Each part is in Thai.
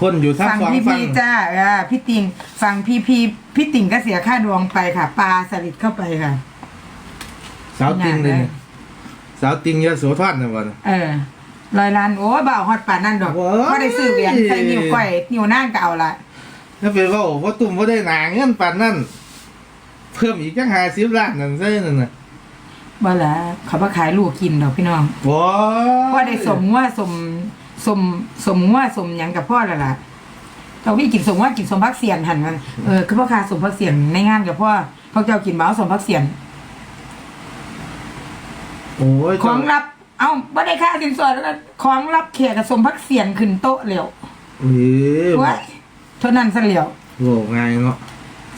คนอยู่ทั้งฟังสองพี่ฝั่งพีจ้าเออพี่ติงฟังพี่พีพี่ติงก็เสียค่าดวงไปค่ะ ปลาสลิดเข้าไปค่ะ สาวติงเลยงานได้เนี่ยสาวติงยะโสธรเนี่ยวันเออลอยล้านโอ้บ่าวฮอดป่านนั่นดอกโอ้ย ก็ได้ซื้อเหรียญใส่นิ้วก้อยนิ้วนั่งก็เอาละถ้าเป็นว่าว่าตุ่มว่าได้หนาเงินปานนั่นเพิ่มอีกจังหาสิบล้านนั่นใช่นั่นน่ะบ่ละเขามาขายลูกกินดอกพี่น้องว้าพ่อได้สมว่าสม สมสมว่าสมหยังกับพ่อและล่ะเราพี่กินสมว่ากินสมพักเสียนหันมันเออคือพ่อค้าสมพักเสียนในงานกับพ่อพ่อเจ้ากินเมาสมพักเสียนโอ้ยของรับ เอ้าบ่ได้ค่าสินสอดแล้วของรับเขียกับสมพักเสียนขึ้นโต๊ะเหลียวเอ้ยว้ายเท่านั้นซะเหลียวโหง่ายเนาะ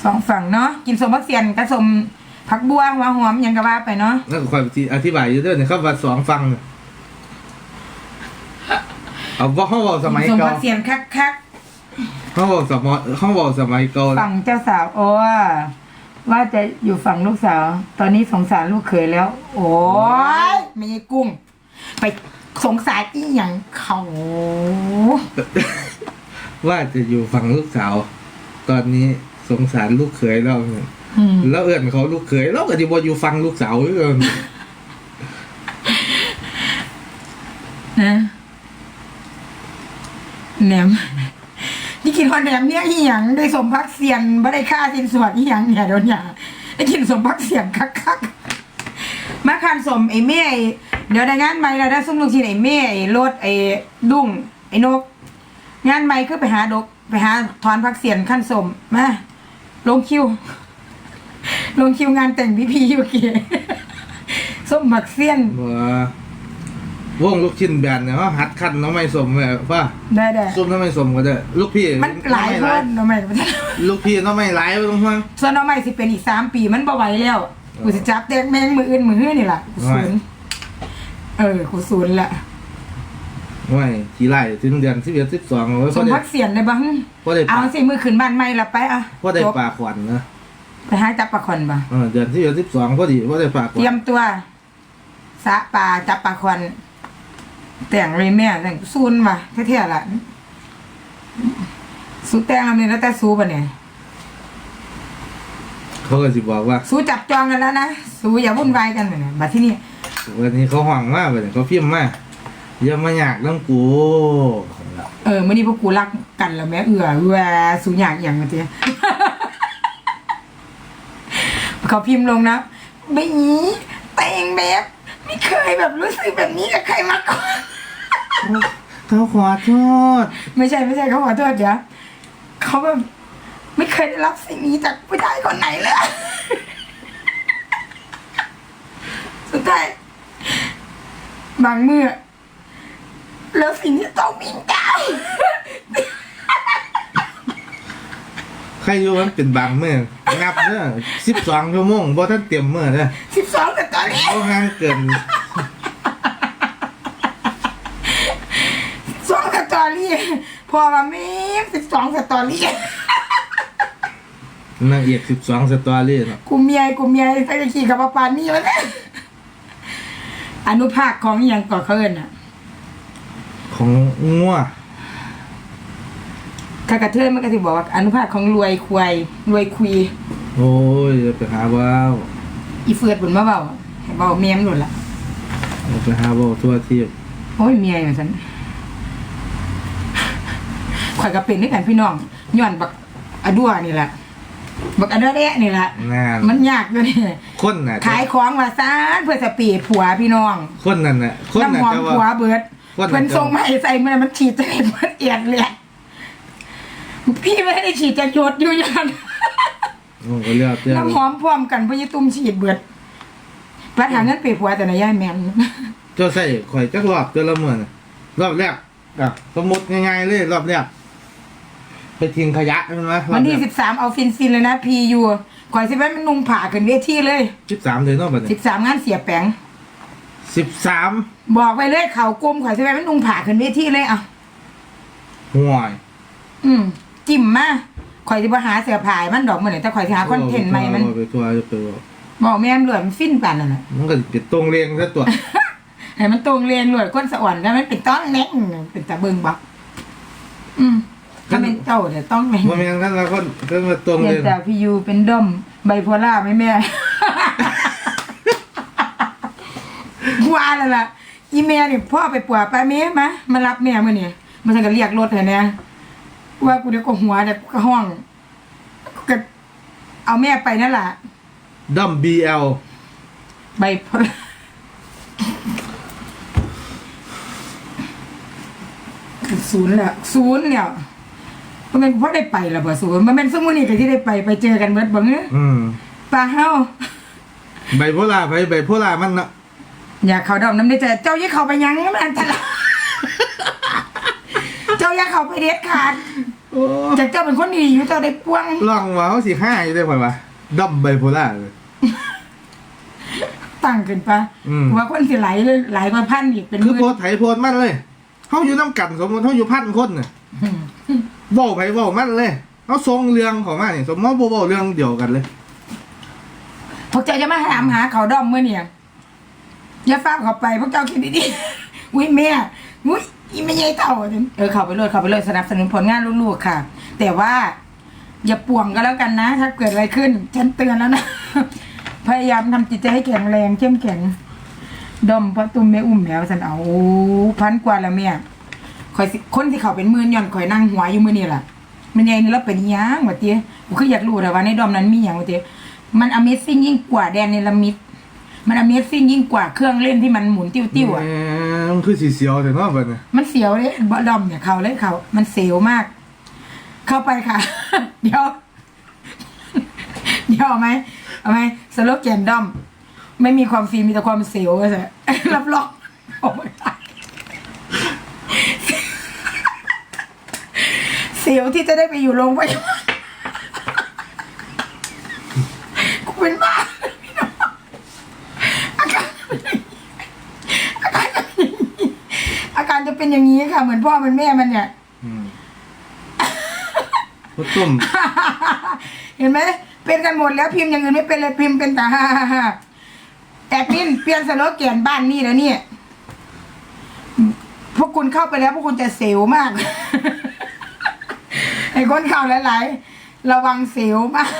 สองฝั่งเนาะกินสมพักเสียนกับสมผักบัวหัวหอมหยังก็ว่าไปเนาะแล้วก็คอยอธิบายอยู่ด้วยเนี่ยครับว่าสองฟังเนี่ย เอาว่าเขาบอกสมัยสมเก่าพักเสียนคักคักเขาบอกสมัยเขาบอกสมัยเก่าๆฝั่งเจ้าสาวโอ้ว่าจะอยู่ฝั่งลูกสาว ตอนนี้สงสารลูกเขยแล้ว โอ้ยไม่ใช่กุ้ง ไปสงสารอีหยังเขาว่าจะอยู่ฝั่งลูกสาว ตอนนี้สงสารลูกเขยแล้วเนี่ยอืมแล้วเอื่นเขาลูกเขยแล้วก็ที่บออยู่ฟังลูกสาวเออนะ แหนม นี่กินฮอนแหนมเนี่ยอีหยังได้สมพักเสียนไม่ได้ค่าสินสอดอีหยังเนี่ยโดนอย่าได้กินสมพักเสียนคักคักๆมาคันสมไอ้เม่เดี๋ยวได้งานใหม่แล้วได้ซุ้มลูกชิ้นไอ้เม่ไอ้รถไอ้ดุ้งไอ้นก งานใหม่คือไปหาดก ไปหาถอนพักเสียนขั้นสมมาลงคิว ลงคิวงานแต่งพี่พีเมื่อกี้ส้มผักเสียนว่า วงลูกชิ้นแบนเนี่ยเขาหัดขั้นน้องไม่สมแบบว่าได้ได้ส้มน้องไม่สมก็ได้ลูกพี่มันหลายน้องไม่เพิ่นทำไมลูกพี่น้องไม่หลายไม่ต้องห่วง ส่วนน้องใหม่สิเป็นอีกสามปีมันบ่ไหวแล้วกูสิจับแดกแมงมืออื่นมือหื้อนี่ล่ะกูศูนย์เออกูศูนย์ละไม่ทีไรถึงเดือนสิบเอ็ดสิบสองเอาไว้สพอมได้พักเสียนได้บ้างพอได้เอาปากสิมือขึ้นบ้านใหม่ละไปอะพอได้จบปากขวัญนะไปหาจับปลาคอนบ่ เออเดือนสิบเอ็ดสิบสองพอดีพอได้ปากขเตรีวัยญมตัวสะปลาจับปลาคอน แต่งเลยแม่แต่งซูนว่ะเท่ๆล่ะสูแต่งแล้วนี่แล้วแต่สูป่ะเนี่ยเขาก็สิบอกว่าสูจับจองกันแล้วนะสูอย่าวุ่นวายกันเนี่ยบัดที่นี่วันนี้เขาห่วงมากเลยเขาพิมพ์มาอย่ามาอยากเรื่องกูเออมื่อนี้พวกกูรักกันแล้วแม่เอือเอือสูอยากอย่างเงี้ยเขาพิมพ์ลงนะไม่นี้แต่งแบบไม่เคยแบบรู้สึกแบบนี้กับใครมาก่อน เขาขอโทษ ไม่ใช่ไม่ใช่เขาขอโทษเดี๋ยวเขาแบบไม่เคยได้รับสิ่งนี้จากผู้ชายคนไหนเลย สุดท้ายบางเมื่อแล้วสิ่งที่ต้องมิงกาวใครอยู่มันเป็นบางเมื่อนับเด้อสิบสองชั่วโมงบ่ท่านเตรียมเมื่อเด้อสิบสองแต่ตอนนี้บ่ห่างเกิน สองสตอรี่ พอมาไม่สิบสองสตอรี่นางเอกสิบสองสตอรี่เนาะกูเมียกูเมียตั้งแต่ขี่กับปานนี่มาแล้วอนุภาคของอหย่างก่อเขาเอินอะของงัวถ้ากระเทยมันก็จะบอกว่าอนุภาคของรวยควายรวยคุย โอ้ยอย่าไปหาว้าวอีเฟือดบุญมาเบาให้เบาเมียมนหลุดละอย่าไปหาว้าวทั่วทีบโอ้ยเมียอย่างฉัน ข่อยก็เป็นด้วยกันพี่น้องย้อนบักอดัวนี่แหละบักอดัวแดะนี่แหละงานมันยากด้วยนี่คนน่ะขายของว่าซานเพื่อจะปีผัวพี่น้องคนนั่นน่ะคนน่ะน้ำหอมจะผัวว่า เบิดคนน่ะ เพิ่นส่งมาให้ใส่เมื่อมันฉีดจะเห็นมันเอียดเลยพี่ไม่ได้ฉีดจะหยดอยู่อย่างโอ้ก็เลือกเลือกน้ำหอมพร้อมกันพญตุ้มฉีดเบิดพัดหาเงินไปผัวแต่นายย่ายแมน เจ้าใส่ข่อยจักรอบเจ้าละเมื่อน่ะรอบแรกอะสมมติง่ายๆเลยรอบแรก ไปทิ้งขยะใช่ไหมวันที่สิบสามเอาฟินฟินเลยนะพียูก่อนสิแม่มันนุ่งผ่าขึ้นเวทีเลยสิบสามเลยเนาะบัดสินี้บสามงานเสียแปงสิบสามบอกไปเลยเขากลมข่อยสิแม่มันนุ่งผ่าขึ้นเวทีเลยอะห่วย อืมจิ้มมาข่อยสิบ่หาเสื้อผ้าให้มันดอกเหมือนแต่ข่อยสิหาคอนเทนต์ใหม่มันเอาไปทัวร์เอาไปทัวร์บอกแม่มเหลือมันฟินปานนั่นน่ะมันก็สิเป็นตรงเรียงซะตัวให้มันตรงเรียนหน่วยก้นสะอ่อนแล้วมันเป็นต้อนแน่งเป็นตะเบิงบักอืม ถ้าเป็นเจ้าเดี๋ยวต้องไปบ่แม่นกันละคนเพิ่นมาตรงเรีเลยยนแต่พี่ยูเป็นด้อมไบโพล่าไหมแม่ ว่าแล้วล่ะ อีเมลนี่พ่อไปปัวไปเมย์มามารับแม่มื่อนี่มันจะเรียกรถเห็นเนี่ยว่ากูเดี๋ยวก็หัวเดี๋ยวก็ห้องก็เอาแม่ไปนั่นแหละดัม BL ใบโพล่าศูนย์แหละศูนย์เนี่ย มันเป็นเพราะได้ไปและบ่ศูนย์มันเป็นสมุนี่กับที่ได้ไปไปเจอกันเบิดบ่เงี้ยอืมปลาเฮาไบโพล่าไปไบโพล่ามันน่ะอยากเขาดอกน้ำได้แต่เจ้าอย่าเขาไปยังมันอันตรายเจ้าอย่าเขาไปเด็ดขาดโอ้จากเจ้าเป็นคนดีอยู่เจ้าได้ป้วงลองว่าเขาสิห้าอยู่ได้ป่ะวะดัมไบโพล่าเลยตั้งขึ้นปะอืมว่าคนสิไหลเลยไหลกว่าพันอีกเป็นหคือมื่โพนสต์ไถโพสต์มันเลยเขาอยู่น้ำกันสมมติเขาอยู่พันคนน่ะอืมเว้าไผเว้ามันเลยเขาทรงเรื่องของมันนี่สมมติบ่เว้าเรื่องเดียวกันเลยพวกเจ้าจะมาถามหาเขาดอมเมื่อเนี่ยอย่าฟ้าเขาไปพวกเจ้าคิดดีๆอุ้ยแม่อุ้ยอีไม่ใช่เต่าเออเขาไปเลยเขาไปเลยสนับสนุนผลงานลูกๆค่ะ แต่ว่าอย่าป่วงก็แล้วกันนะ ถ้าเกิดอะไรขึ้น ฉันเตือนแล้วนะ พยายามทำจิตใจให้แข็งแรงเข้มแข็งดอมเพราะตุ้มแม่อุ้มแล้วสันเอาพันกว่าแล้วแม่ คอยสิคนที่เขาเป็นหมื่นย่อนคอยนั่งหัวอยู่มือนี่แหละมันยังนี่แล้วเป็นหยังวะเตี้ยกูคืออยากรู้แต่ว่าในดอมนั้นมีอย่างวะเตี้ยมัน Amazing ยิ่งกว่าแดนเนลมิดมัน Amazing ยิ่งกว่าเครื่องเล่นที่มันหมุนติ้วๆอะ แหมมันคือสีเสียวแต่เนาะบัดนี้มันเสียวเลยบดอมเนี่ยเขาเลยเขา มันเสียวมาก เข้าไปค่ะ เดี๋ยว เดี๋ยวเอาไหมเอาไหมสโลแกนดอม ไม่มีความฟรีมีแต่ความเสียวเลยรับรองโอ้ยตายเสียวที่จะได้ไปอยู่โรงพยาบาลกูเป็นบ้าพี่น้องอาการอาการจะเป็นอย่างนี้อาการจะเป็นอย่างนี้ค่ะ เหมือนพ่อเหมือนแม่มันเนี่ยอืมพอต้มเห็นไหมเป็นกันหมดแล้วพิมพ์อย่างอื่นไม่เป็นเลยพิมพ์เป็นแต่ฮ่าฮ่าฮ่าแอดมินเปลี่ยนสโลแกนบ้านนี่แล้วเนี่ยพวกคุณเข้าไปแล้วพวกคุณจะเสียวมาก ไอ้คนเข้าหลายๆ ระวังเสียวมาก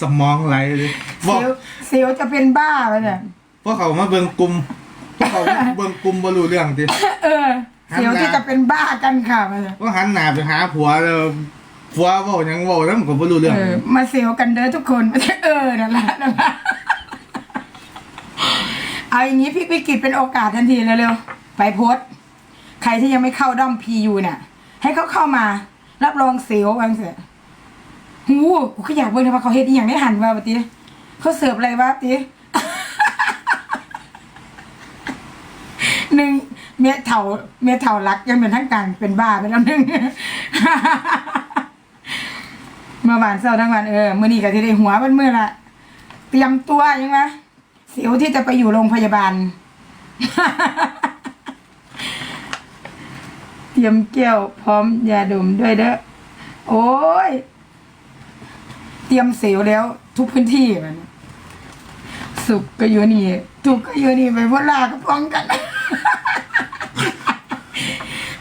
สมองไหลเลยบอเสีกยวเสียวจะเป็นบ้าไปเนี่ยพวกเขามาเบิ่งกลุ่มพวกเขาเบิ่งกลุ่มบ่รู้เรื่องติเออเสียวที่จะเป็นบ้ากันค่ะไปเนี่ยว่าหันหน้าไปหาผัวแล้วผัวเว้าหยังเว้าแล้วมันก็บ่รู้เรื่องเออมาเสียวกันเด้อทุกคนเออนั่นแหละนั่นแหละเอาอย่างนี้พี่พิกิจเป็นโอกาสทันทีเร็วๆไปโพสต์ใครที่ยังไม่เข้าด้อมพียูเนี่ย ให้เขาเข้ามา รับรองเสียววางเสียหูกูก็อยากเบิ่งนะว่าเขาเฮ็ดอหย่างได้หันว่าปติเขาเสิร์ฟอะไรวะปติหนึ่งเมียเถาเมียเถารักยังเป็นทั้งการเป็นบ้าไปแล้วหนึ่งเมื่อวานเศร้าทั้งวันเออมื่อนี้ก็ที่ได้หัวมันเมื่อละเตรียมตัวยังไงเสียวที่จะไปอยู่โรงพยาบาล เตรียมแก้วพร้อมยาดมด้วยเด้อโอ้ย เตรียมเสียวแล้ว ทุกพื้นที่มันสุขก็อยู่นี่ทุกข์ก็อยู่นี่ไปพวกลาก็พ้องกัน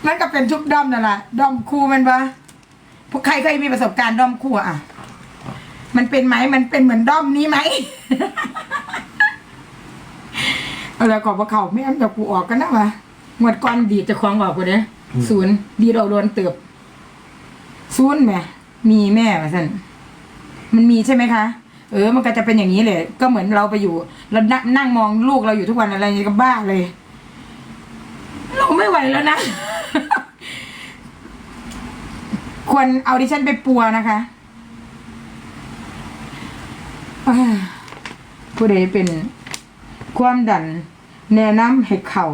มันก็เป็นทุกด้อมนั่นแหละด้อมคู่มันปะพวกใครเคยมีประสบการณ์ด้อมคู่อะ มันเป็นไหมมันเป็นเหมือนด้อมนี้ไหมเอาแล้วกอบว่าเขาไม่เอาจากกูออกกันนะวะงวดก้อนดีจะคล้องออกกูเด้ ศูนย์ดีดออกโดนเติบศูนย์แม่มีแม่มาสั่นมันมีใช่ไหมคะเออ มันก็จะเป็นอย่างนี้เลย ก็เหมือนเราไปอยู่ เรานั่งมองลูกเราอยู่ทุกวันอะไรอย่างนี้ก็บ้าเลย เราไม่ไหวแล้วนะ ควรเอาดิฉันไปปัวนะคะผู้ใดเป็นความดันแนะนำให้เขา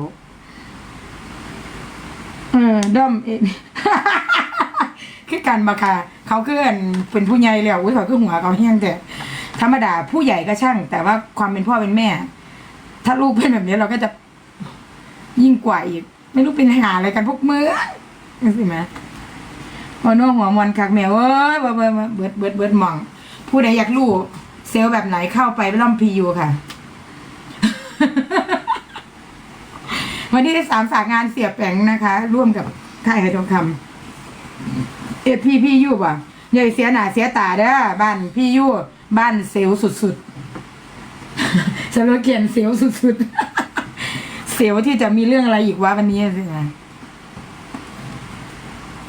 เออด้อมเองคือกันมาค่ะ เขาคืออันเป็นผู้ใหญ่แล้วอุ้ยเขาคือหัวเขาเฮี้ยงแต่ธรรมดาผู้ใหญ่ก็ช่าง แต่ว่าความเป็นพ่อเป็นแม่ ถ้าลูกเป็นแบบนี้เราก็จะยิ่งกว่าอีก ไม่รู้เป็นหาอะไรกันพวกมือนี่สิไหมพอนหัวมอนคักแมวเอ้ยเบิดเบิดเบิดเบิดเบิดมอง ผู้ใดอยากรู้เซลล์แบบไหนเข้าไปไปล่อมพียูค่ะ วันนี้ได้สามฝากงานเสียแปงนะคะ ร่วมกับค่ายไฮทองคำเอพี่พี่ยู่บ่อย่เสียหนาเสียตาเด้อบ้านพี่ยู่บ้านเซลสุดๆสโลแกนเซลสุดๆเซลที่จะมีเรื่องอะไรอีกวะวันนี้สินะ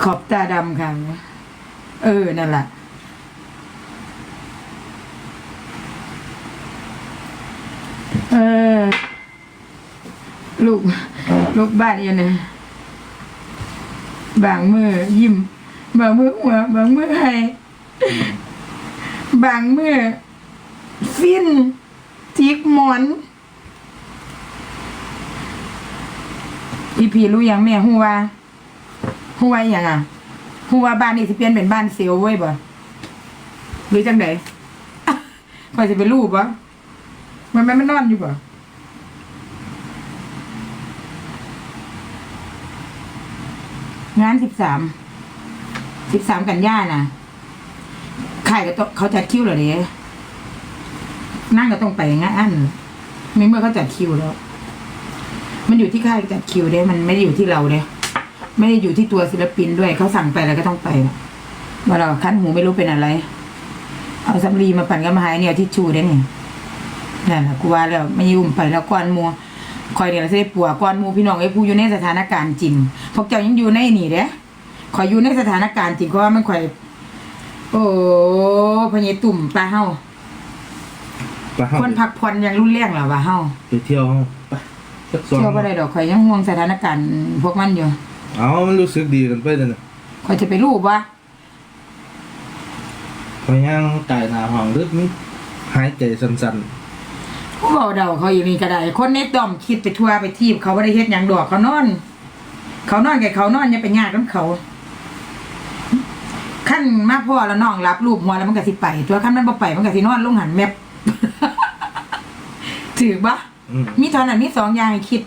ขอบตาดำค่ะ เออ นั่นแหละเออ ลูก ลูกบ้านเองเนี่ยบางมือยิ้ม บางมือหัวบางมือให้ บางมือฟินจิกหมอนพี่พีรู้ยังแม่ฮู้ว่าฮู้ว่าอหย่างอะฮู้ว่าบ้านนี้สิเปลี่ยนเป็นบ้านเซลล์เว้ยบ่หรือจังไดคอยสิเป็นรูปบ่มันมันมันนอนอยู่บ่ งานสิบสามสิบสามกันย่าน่ะค่ายก็ต้องเขาจัดคิวเหรอเด้นั่งก็ต้องไปงานไม่เมื่อเขาจัดคิวแล้ว มันอยู่ที่ค่ายจัดคิวเด้มันไม่ได้อยู่ที่เราเด้ไม่ได้อยู่ที่ตัวศิลปินด้วยเขาสั่งไปแล้วก็ต้องไปว่าเราคันหูไม่รู้เป็นอะไร เอาสำลีมาปั่นกับมาหายเนี่ยที่ชูได้เนี่ยนั่นแหละกูว่าแล้วไม่ยุ่มไปแล้วก้อนมัว คอยเนี่ยเราจะได้ปัวก้อนหมูพี่น้องไอ้ผู้อยู่ในสถานการณ์จริงพวกเจ้ายังอยู่ในนี่เด้คอยอยู่ในสถานการณ์จริงเพราะว่ามันคอย โอ้พญตุ่มปลาเฮาไปเฮาคนพักผ่อนยังรุ่นแรงเหรอวะเฮาไปเที่ยวเฮาไปสักสองเชื่อว่าได้ดอกข่อยยังห่วงสถานการณ์พวกมันอยู่เอามันรู้สึกดีกันไปเลยนะข่อยจะไปรูปว่าพอย่างไก่หนาห้องลึกนี่หายใจสั่น ผู้เบาเดาเขาอยู่นี่ก็ได้ คนในดอมคิดไปทั่วไปทีบเขาไม่ได้เฮ็ดหยังดอกเขานอน เขานอนแกเขานอนอย่าไปยากน้ำเขาขั้นมาพ่อแล้วน้องรับรูปหัวแล้วมันก็สิไป ตัวขั้นมันบ่ไปมันก็สินอนลงหันแมปถือปะๆอืม มีเท่านั้นมีสองอย่างให้คิด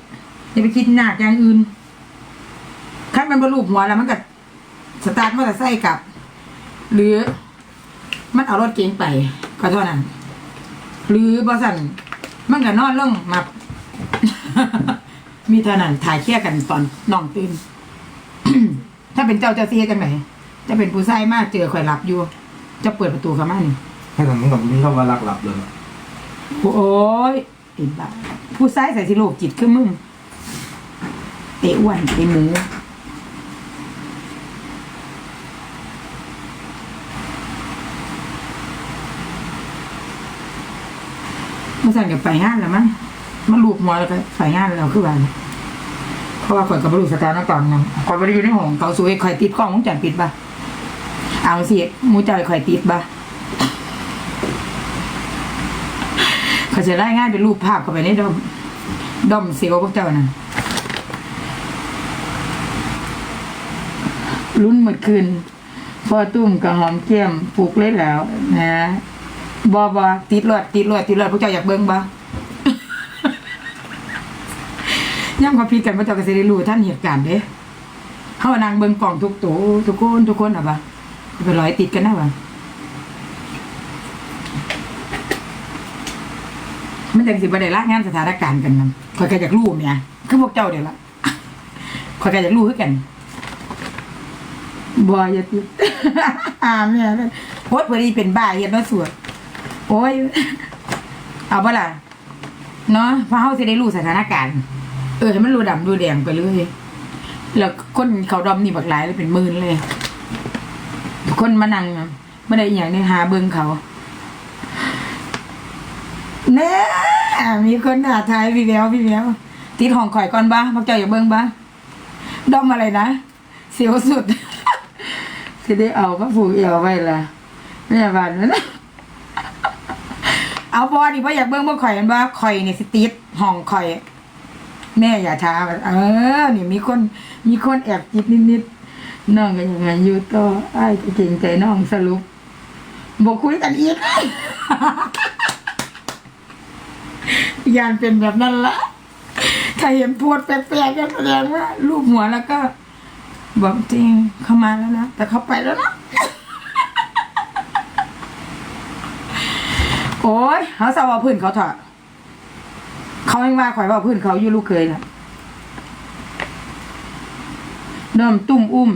อย่าไปคิดหนักอย่างอื่นขั้นมันบรรลุหัวแล้วมันก็สตาร์ทมอเตอร์ไซค์กลับ หรือ มันเอารถเก๋งไปก็เท่านั้น หรือบอสัน มันก็นอนลงมามีเท่านั้นถ่ายเคลียร์กันตอนน้องตื่น ถ้าเป็นเจ้าเจ้าเสียจังไหนจะเป็นผู้ชายมากเจอข่อยหลับอยู่ จะเปิดประตูเข้ามานี่ให้ทำมันกับมีคำว่ารักหลับเลยโอ้ยไอ้บ้าผู้ชายใส่สิโลกจิตคือมึงเตะอ้วนเตะหมู มาสั่นกับไปงานแล้วมั้งมาลูบหัวแล้วก็ไปงานแล้วคือว่าเพราะว่าข่อยกับบรูสถานการณ์นั้นข่อยบริอยู่ในห้องเกาสวยข่อยติดกล้องวงจรปิดปะเอาสิมูเจอยข่อยติดปะเขาจะได้ง่ายเป็นรูปภาพเข้าไปในดอมดอมเซลพวกเจ้านะรุ่นเมื่อคืนพอตุ้มกับหอมเกี้ยมปลูกเล่นแล้วนะ บอบอติดรวดติดรวดติดรวดพวกเจ้าอยากเบิ้งบ่ย่ำเขาพิดกันพวกเจ้าก็จะได้รู้ท่านเหตุการณ์เด้เขานางเบิ้งกล่องทุกตัวทุกคนทุกคนอะบ่ไปร้อยติดกันนะบ่มันจังสิบ่ได้ละงานสถานการณ์กันนํข่อยก็อยากรู้เนี่ยคือพวกเจ้าเดี๋ยวละข่อยก็อยากรู้คือกันบ่อย่าติดอ่าแม่เลยโอ๊ยพอดีเป็นบ้าเฮ็ดมาสวดโอ้ยเอาบ่ล่ะเนาะพราะเฮาสิได้รู้สถานการณ์ เออให้มันรู้ดำรู้แดงไปเลยแล้วคนเขาดอมนี่บักหลายเลยเป็นหมื่นเลย คนมานั่งไม่ได้อย่างนี้หาเบิ่งเขาเนี่มีคนหาทายพี่แววพี่แววติดห้องข่อยก่อนบ้าพวกเจ้าอย่าเบิ่งบ้าดอมอะไรนะเสียวสุดสิได้เอาก็ผูกเอวไว้ละแม่บานนั่นนะ เอาบอดิว่าอยากเบิ่งบ่ข่อยกันบ้าข่อยนี่สติดห้องข่อย แม่อย่าท้าเออนี่มีคนมีคนแอบจิตนิดๆน้องก็ยังไงอยู่ต่ออ้ายก็เก่งใจน้องสรุปบอกคุยกันอีกยานเป็นแบบนั้นละถ้าเห็นพูดแปลกๆก็แสดงว่าลูบหัวแล้วก็ บอกจริงเข้ามาแล้วนะแต่เขาไปแล้วนะ โอ้ยเขาสาวาพื้นเขาเถอะเขาเองว่าข่อยว่าพื้นเขาอยู่ลูกเคยน่ะด้อมตุ้มอุ้ม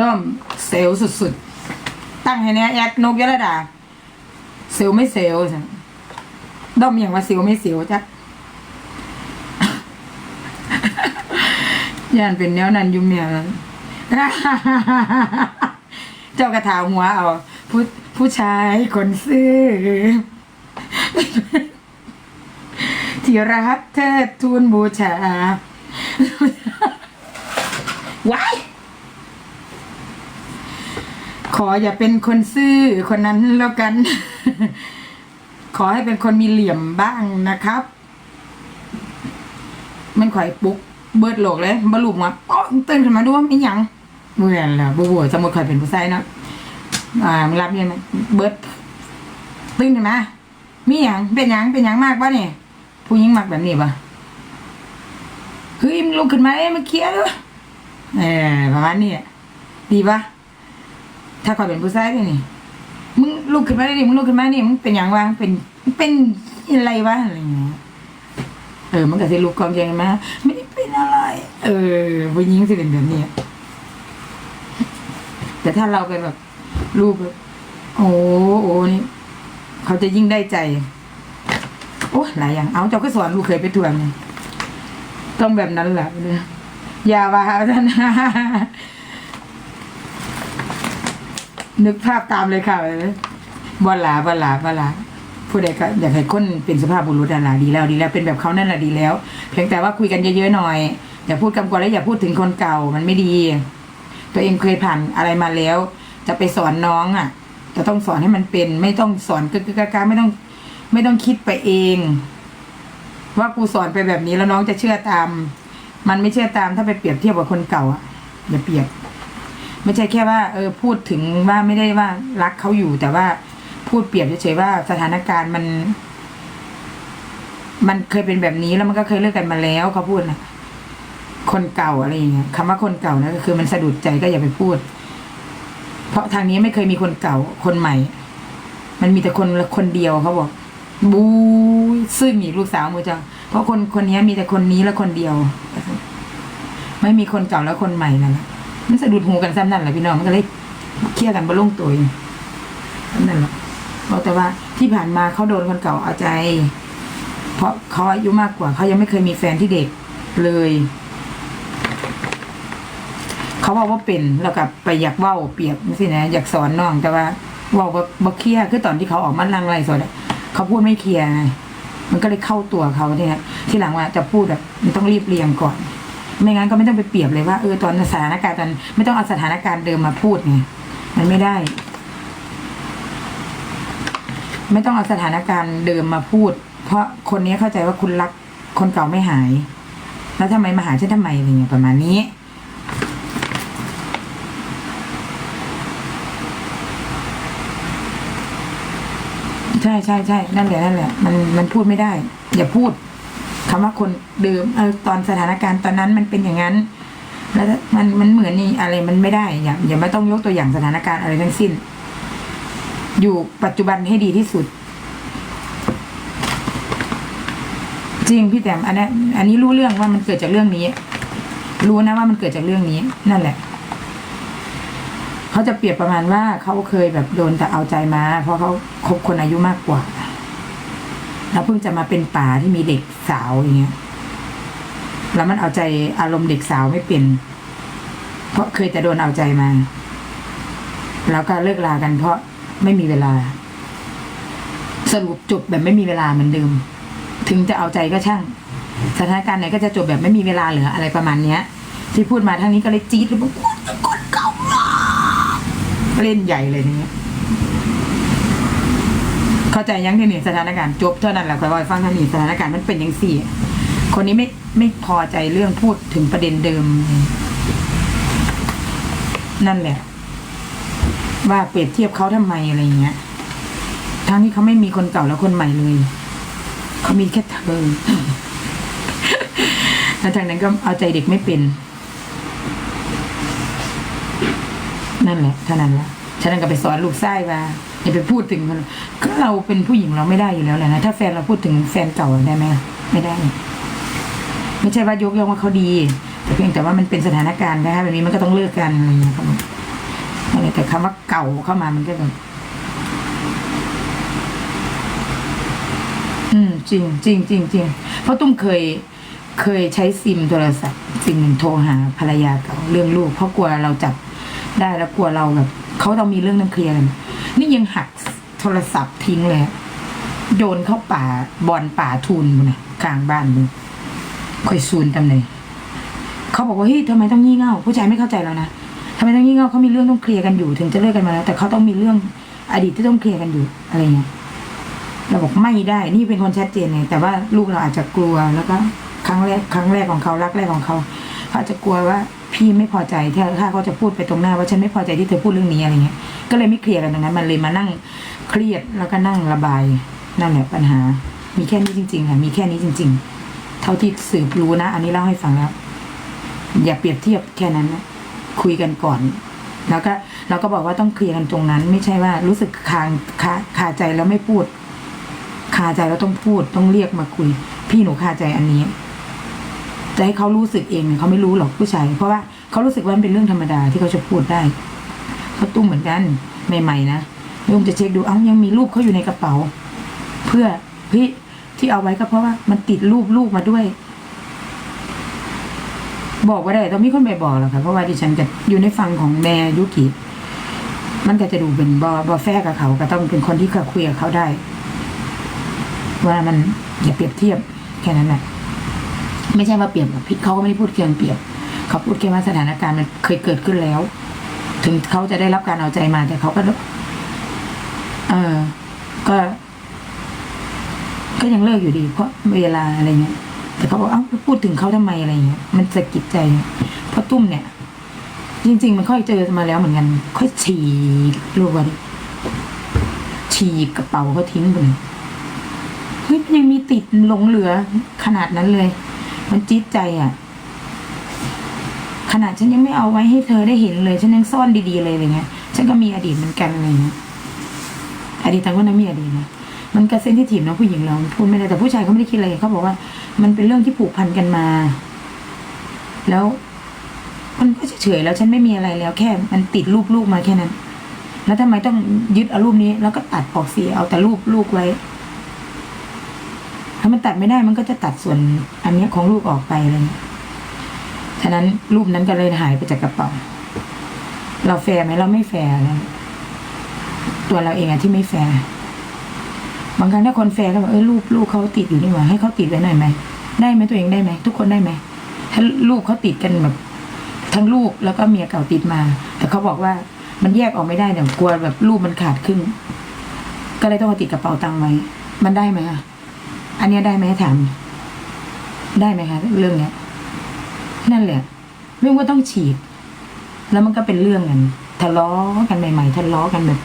ด้อมเซลสุดๆ ตั้งให้แน่แอดนกยลดา เซลไม่เซลล์สั่นด้อมอย่างว่าเซลไม่เซลจ้ะย่านเป็นแนวนั้นยุ่มียนั้นเจ้ากระถาหัวเอาผู้ ผู้ชายคนซื่อที่รักเธอทูลบูชาว้ายขออย่าเป็นคนซื่อคนนั้นแล้วกัน ขอให้เป็นคนมีเหลี่ยมบ้างนะครับ มันข่อยปลุกเบิดโลกเลยบรรลุมาอ๋อตื่นขึ้นมาดูว่ามีหยังเมื่อล่ะบัวสมมติข่อยเป็นผู้ชายเนาะ อ่ามึงรับยังไงเบิดตื่นขึ้นมามีหยังเป็นหยังเป็นหยังมากปะเนี่ยผู้หญิงมักแบบนี้ปะเฮ้ยมึงลุกขึ้นมาเอ้ยมาเคลียร์ด้วยเออประมาณนี้ดีปะถ้าข่อเป็นผู้ชายด้วยนี่มึงลุกขึ้นมาได้ดิมึงลุกขึ้นมานี่มึงเป็นหยังวะเป็นเป็นอะไรวะอะไรอย่างเงี้ยเออมันก็สิลูกกองใจมาไม่ได้เป็นอะไร เออผู้หญิงสิเป็นแบบนี้แต่ถ้าเราเป็นแบบ ลูกแบบโอ้โอ้นี่เขาจะยิ่งได้ใจ โอ้หลายอย่าง เอาเจ้าก็สอนลูกเคยไปทวงต้องแบบนั้นแหละเนี่ยอย่าว่าท่านนึกภาพตามเลยค่ะบอลาบอลาบอลาผู้ใดก็อยากให้คนเป็นสภาพบุรุษนั่นแหละดีแล้วดีแล้วเป็นแบบเขานั่นแหละดีแล้ว เพียงแต่ว่าคุยกันเยอะๆหน่อย อย่าพูดกำกวมแล้วอย่าพูดถึงคนเก่ามันไม่ดี ตัวเองเคยผ่านอะไรมาแล้ว จะไปสอนน้องอะจะต้องสอนให้มันเป็น ไม่ต้องสอนกึกกกาไม่ต้อง ไม่ต้องคิดไปเอง ว่ากูสอนไปแบบนี้แล้วน้องจะเชื่อตาม มันไม่เชื่อตามถ้าไปเปรียบเทียบกับคนเก่าอะอย่าเปรียบ ไม่ใช่แค่ว่า เออ พูดถึงว่าไม่ได้ว่ารักเขาอยู่ แต่ว่าพูดเปรียบเฉยๆว่าสถานการณ์มัน มันเคยเป็นแบบนี้แล้วมันก็เคยเลิกกันมาแล้วเขาพูดนะคนเก่าอะไรอย่างเงี้ยคำว่าคนเก่านะก็คือมันสะดุดใจก็อย่าไปพูดาะทางนี้ไม่เคยมีคนเก่าคนใหม่ มันมีแต่คนละคนเดียวเขาบอก บูซึ่งอีกลูกสาวมือจังเพราะคนคนนี้มีแต่คนนี้และคนเดียว ไม่มีคนเก่าและคนใหม่นั่นแหละมันสะดุดหูกันซ้ำนั่นแหละพี่น้องมันก็เลยเคลียร์กันบะลงตัวเองนั่นแหละบอกแต่ว่าที่ผ่านมาเขาโดนคนเก่าเอาใจ เพราะเขาอายุมากกว่าเขายังไม่เคยมีแฟนที่เด็กเลย เขาบอกว่าเป็นแล้วกับไปอยากเว้าเปรียบไม่ใช่นะอยากสอนน้องแต่ว่าเว่าบ่บ่เคลียร์คือตอนที่เขาออกมาลังไรสดอะเขาพูดไม่เคลียร์ไงมันก็เลยเข้าตัวเขาเนี่ยที่หลังว่าจะพูดแบบมันต้องรีบเรียงก่อน ไม่งั้นก็ไม่ต้องไปเปรียบเลยว่าเออตอนสถานการณ์ตอนไม่ต้องเอาสถานการณ์เดิมมาพูดไงมันไม่ได้ ไม่ต้องเอาสถานการณ์เดิมมาพูด เพราะคนนี้เข้าใจว่าคุณรักคนเก่าไม่หาย แล้วทำไมมาหาฉันทำไมอะไรเงี้ยประมาณนี้ ใช่ใช่ใช่นั่นแหละนั่นแหละ มันมันพูดไม่ได้ อย่าพูดคำว่าคนเดิมเออตอนสถานการณ์ตอนนั้นมันเป็นอย่างนั้น แล้วมันมันเหมือนนี่อะไรมันไม่ได้ อย่าอย่าไม่ต้องยกตัวอย่างสถานการณ์อะไรทั้งสิ้น อยู่ปัจจุบันให้ดีที่สุด จริงพี่แต้มอันนี้อันนี้รู้เรื่องว่ามันเกิดจากเรื่องนี้ รู้นะว่ามันเกิดจากเรื่องนี้ นั่นแหละเขาจะเปรียบประมาณว่าเขาเคยแบบโดนแต่เอาใจมา เพราะเขา บคนอายุมากกว่าแล้วเพิ่งจะมาเป็นป่าที่มีเด็กสาวอย่างเงี้ยแล้วมันเอาใจอารมณ์เด็กสาวไม่เป็น เพราะเคยแต่โดนเอาใจมา แล้วก็เลิกลากันเพราะไม่มีเวลา สรุปจบแบบไม่มีเวลาเหมือนเดิม ถึงจะเอาใจก็ช่าง สถานการณ์ไหนก็จะจบแบบไม่มีเวลาเหลืออะไรประมาณเนี้ย ที่พูดมาทั้งนี้ก็เลยจี๊ดเลยบอกว่าคนเก่าเล่นใหญ่เลยเนี้ย เข้าใจยังที่นี่สถานการณ์จบเท่านั้นแหละคอยว่าฟังท่านี้สถานการณ์มันเป็นอย่างสี่ คนนี้ไม่ไม่พอใจเรื่องพูดถึงประเด็นเดิม นั่นแหละ ว่าเปรียบเทียบเขาทำไมอะไรเงี้ย ทั้งที่เขาไม่มีคนเก่าและคนใหม่เลย เขามีแค่เธอแล้วจากนั้นก็เอาใจเด็กไม่เป็น นั่นแหละเท่านั้นแหละฉะนั้นก็ไปสอนลูกไส้ว่า อย่าไปพูดถึงมันก็เราเป็นผู้หญิงเราไม่ได้อยู่แล้วแหละนะถ้าแฟนเราพูดถึงแฟนเก่าได้ไหมไม่ได้ ไม่ใช่ว่ายกย่องว่าเขาดี แต่เพียงแต่ว่ามันเป็นสถานการณ์นะคะแบบนี้มันก็ต้องเลิกกันอะไรอย่างเงี้ยครับอะไรแต่คำว่าเก่าเข้ามามันก็แบบอืม จริงจริงจริงจริงเพราะตุ้มเคยเคยใช้ซิมโทรศัพท์ซิมหนึ่งโทรหาภรรยาเก่าเรื่องลูกเพราะกลัวเราจับได้แล้วกลัวเราแบบเขาต้องมีเรื่องต้องเคลียร์กัน นี่ยังหักโทรศัพท์ทิ้งเลยโยนเข้าป่าบอนป่าทุนมึงนะกลางบ้านมึงคอยซูนตำเลยเขาบอกว่าเฮ้ยทำไมต้องงี่เง่าผู้ชายไม่เข้าใจแล้วนะทำไมต้องงี่เง่าเขามีเรื่องต้องเคลียร์กันอยู่ถึงจะเลิกกันมาแล้ว แต่เขาต้องมีเรื่องอดีตที่ต้องเคลียร์กันอยู่อะไรเงี้ยเราบอกไม่ได้ นี่เป็นคนชัดเจนไงแต่ว่าลูกเราอาจจะกลัวแล้วก็ครั้งแรกครั้งแรกของเขารักแรกของเขาเขาอาจจะกลัวว่า พี่ไม่พอใจถ้าถ้าเขาจะพูดไปตรงหน้าว่าฉันไม่พอใจที่เธอพูดเรื่องนี้อะไรเงี้ย ก็เลยไม่เคลียร์กันตรงนั้น มันเลยมานั่งเครียดแล้วก็นั่งระบายนั่นแหละปัญหา มีแค่นี้จริงๆค่ะมีแค่นี้จริง ๆ เท่าที่สืบรู้นะ อันนี้เล่าให้ฟังแล้ว อย่าเปรียบเทียบแค่นั้นนะคุยกันก่อน แล้วก็เราก็บอกว่าต้องเคลียร์กันตรงนั้น ไม่ใช่ว่ารู้สึกคางคาคาใจแล้วไม่พูด คาใจแล้วต้องพูดต้องเรียกมาคุย พี่หนูคาใจอันนี้ จะให้เขารู้สึกเองเขาไม่รู้หรอกผู้ชาย เพราะว่าเขารู้สึกว่ามันเป็นเรื่องธรรมดาที่เขาจะพูดได้เขาตุ้มเหมือนกันใหม่ๆนะตุ้มจะเช็คดูเอ้ายังมีรูปเขาอยู่ในกระเป๋า เพื่อพี่ที่เอาไว้ก็เพราะว่ามันติดรูปลูกมาด้วย บอกว่าได้ต้องมีคนไปบอกหรอกค่ะเพราะว่าดิฉันจะอยู่ในฝั่งของแม่ยุกิมันก็จะดูเป็นบอบอแฟกับเขา ก็ต้องเป็นคนที่เคยคุยกับเขาได้ ว่ามันอย่าเปรียบเทียบแค่นั้นแหละ ไม่ใช่ว่าเปรียบกับพิษเขาก็ไม่ได้พูดเคียงเปรียบ เขาพูดแค่ว่าสถานการณ์มันเคยเกิดขึ้นแล้ว ถึงเขาจะได้รับการเอาใจมาแต่เขาก็ เออก็ ก็ยังเลิกอยู่ดี เพราะเวลาอะไรเงี้ยแต่เขาบอกเอ้าพูดถึงเขาทำไมอะไรเงี้ยมันสะกิดใจเพราะตุ้มเนี่ย จริง ๆ มันค่อยเจอมาแล้วเหมือนกัน ค่อยฉีกลูกว่าดิฉีกกระเป๋าเขาทิ้งไปเลยเฮ้ยยังมีติดหลงเหลือขนาดนั้นเลย มันจี๊ดใจอะ ขนาดฉันยังไม่เอาไว้ให้เธอได้เห็นเลย ฉันยังซ่อนดีๆเลยอะไรเงี้ย ฉันก็มีอดีตเหมือนกันอะไรเงี้ย อดีตต่างคนนั้นมีอดีตนะมันก็เซนซิทีฟนะผู้หญิงเราพูดไม่ได้แต่ผู้ชายเขาไม่ได้คิดอะไรเขาบอกว่า มันเป็นเรื่องที่ผูกพันกันมา แล้วมันก็เฉยๆแล้วฉันไม่มีอะไรแล้วแค่ มันติดรูปลูกมาแค่นั้น แล้วทำไมต้องยึดเอารูปนี้ แล้วก็ตัดออกเสียเอาแต่รูปลูกไว้ ถ้ามันตัดไม่ได้มันก็จะตัดส่วนอันนี้ของลูกออกไปเลยฉะนั้นรูปนั้นก็เลยหายไปจากกระเป๋า เราแฟร์ไหมเราไม่แฟร์นะตัวเราเองอะที่ไม่แฟร์บางครั้งถ้าคนแฟร์ก็บอกเออรูปลูกเขาติดอยู่นี่หว่าให้เขาติดไว้หน่อยไหมได้ไหมตัวเองได้ไหมทุกคนได้ไหมถ้าลูกเขาติดกันแบบ ทั้งลูกแล้วก็เมียเก่าติดมา แต่เขาบอกว่ามันแยกออกไม่ได้เนี่ยกลัวแบบรูปมันขาดครึ่งก็เลยต้องเอาติดกระเป๋าตังค์ไว้มันได้ไหมอะ อันนี้ได้ไหมถาม ได้ไหมคะเรื่องเนี้ย นั่นแหละ ไม่ว่าต้องฉีด แล้วมันก็เป็นเรื่องกันทะเลาะกันใหม่ๆทะเลาะกันแบบ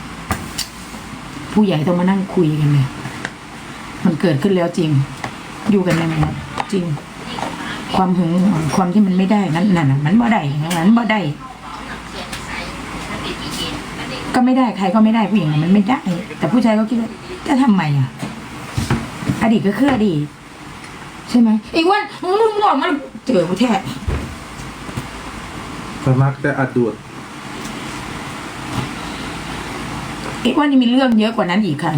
ผู้ใหญ่ต้องมานั่งคุยกันเลยมันเกิดขึ้นแล้วจริง อยู่กันยังไงจริง ความหึงความที่มันไม่ได้นั่นน่ะมันบ่ได้นั้นบ่ได้ ก็ไม่ได้ใครก็ไม่ได้ผู้หญิงมันไม่ได้ แต่ผู้ชายก็คิดว่าจะทำไมอะ อดีตก็คืออดีตใช่ไหมไอ้อ้วันมึงมึงบอกมันเจอกูแท้คอยมักแต่อัดดูดไอ้อ้วันนี่มีเรื่องเยอะกว่านั้นอีกค่ะ